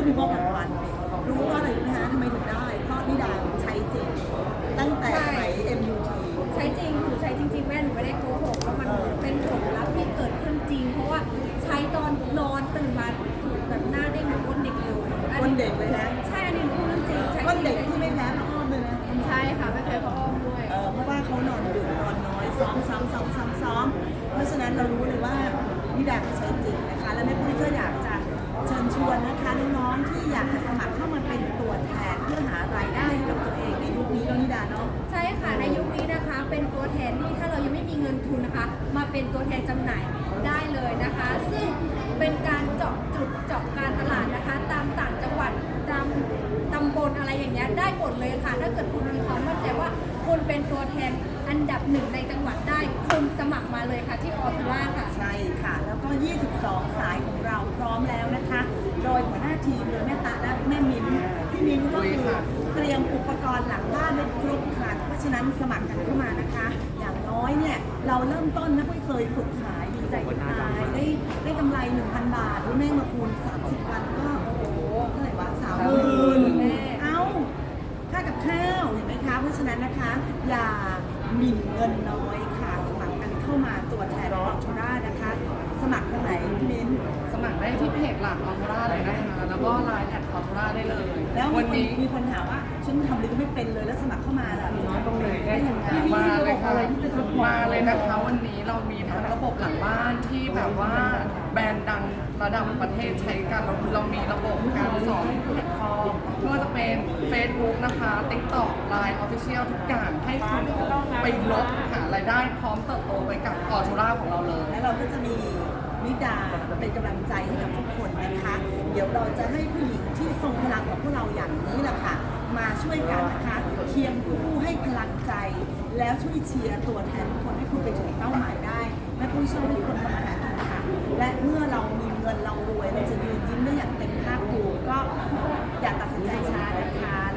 จะมีมอบรางวัลรู้ว่าอะไรรู้ไหมฮะทำไมถึงได้ เพราะนิดาใช้จริง ตั้งแต่สมัย MUT ใช้จริงหนูใช้จริง ๆ แม่หนูไม่ได้โกหกแล้วมันเป็นผลลัพธ์ที่เกิดขึ้นจริง เพราะว่าใช้ตอนนอนตื่นมาแบบหน้าเด้งเหมือนก้นเด็กเลยก้นเด็กเลยนะ ใช่อันนี้หนูพูดเรื่องจริงใช้ก้นเด็กจริงที่ไม่แพ้พระอ้อมเลยนะใช่ค่ะไม่เคยพระอ้อมด้วย เออเพราะว่าเขานอนดึกนอนน้อยซ้อมซ้ำซ้อมซ้ำซ้อมเพราะฉะนั้นเรารู้เลยว่านิดาเขาใช้จริงนะคะ และแม่ปุ้ยก็อยากจะ เชิญชวนนะคะน้องๆที่อยากจะสมัครเข้ามาเป็นตัวแทนเพื่อหารายได้ให้กับตัวเองในยุคนี้เนาะนิดาเนาะ ใช่ค่ะในยุคนี้นะคะ เป็นตัวแทนที่ถ้าเรายังไม่มีเงินทุนนะคะ มาเป็นตัวแทนจำหน่ายได้เลยนะคะ ซึ่งเป็นการเจาะจุดเจาะการตลาดนะคะ ตามต่างจังหวัดตามตำบลอะไรอย่างเงี้ยได้หมดเลยค่ะ ถ้าเกิดคุณมีความมั่นใจว่าคุณเป็นตัวแทนอันดับหนึ่งในจังหวัดได้คุณสมัครมาเลยค่ะที่ออทูล่าค่ะ ใช่ค่ะ แล้วก็ 22 สายของเราพร้อมแล้วนะคะ โด ยหัวหน้าทีมโดยแม่ตาและแม่มิ้นพี่มิ้นก็คือเตรียมอุปกรณ์หลังบ้านไว้ครบครันเพราะฉะนั้นสมัครกันเข้ามานะคะ อย่างน้อยเนี่ยเราเริ่มต้นนะเคยฝึกขายดีใจตายได้ได้กำไร 1,000 บาทด้วแม่มาคูณ 30 วันก็โอ้โหเท่าไหร่วะสามหมื่นเอ้าค่ากับข้าวเห็นไหมคะเพราะฉะนั้นนะคะ อย่าหมิ่นเงินน้อยค่ะสมัครกันเข้ามาตัวแทนออทูรานะคะ สมัครทางไหนพี่มิ้น สมัครได้ที่เพจหลักออโทราเลยนะคะแล้วก็ไลน์แอดออโทราได้เลย แล้วมีวันคนนี้มีคนถามว่าฉันทำอะไรก็ไม่เป็นเลยแล้วสมัครเข้ามาล่ะน้อยตรงไหนได้ยังไงมาเลยค่ะอะไรที่จะทำมาเลยนะคะ วันนี้เรามีทั้งระบบหลังบ้านที่แบบว่าแบรนด์ดัง ระดับประเทศใช้กันเราเรามีระบบการสอนแพลตฟอร์มไม่ว่าจะเป็น Facebook นะคะ TikTok Line Official ทุกอย่างให้คุณไปลบหารายได้พร้อมเติบโตไปกับออโทราของเราเลย และเราก็จะมีนิดาเป็นกำลังใจให้กับทุกคนนะคะ เดี๋ยวเราจะให้ผู้หญิงที่ทรงพลังของพวกเราอย่างนี้แหละค่ะ มาช่วยกันนะคะเคียงคู่ให้พลังใจ แล้วช่วยเชียร์ตัวแทนทุกคนให้คุณไปถึงเป้าหมายได้แม่ปุ้ยชอบให้คนทำอาหารค่ะและเมื่อเรามี งินเรารวยเราจะยืนยิ้มได้อย่างเต็มภาคภูมิก็อย่าตัดสินใจช้านะคะ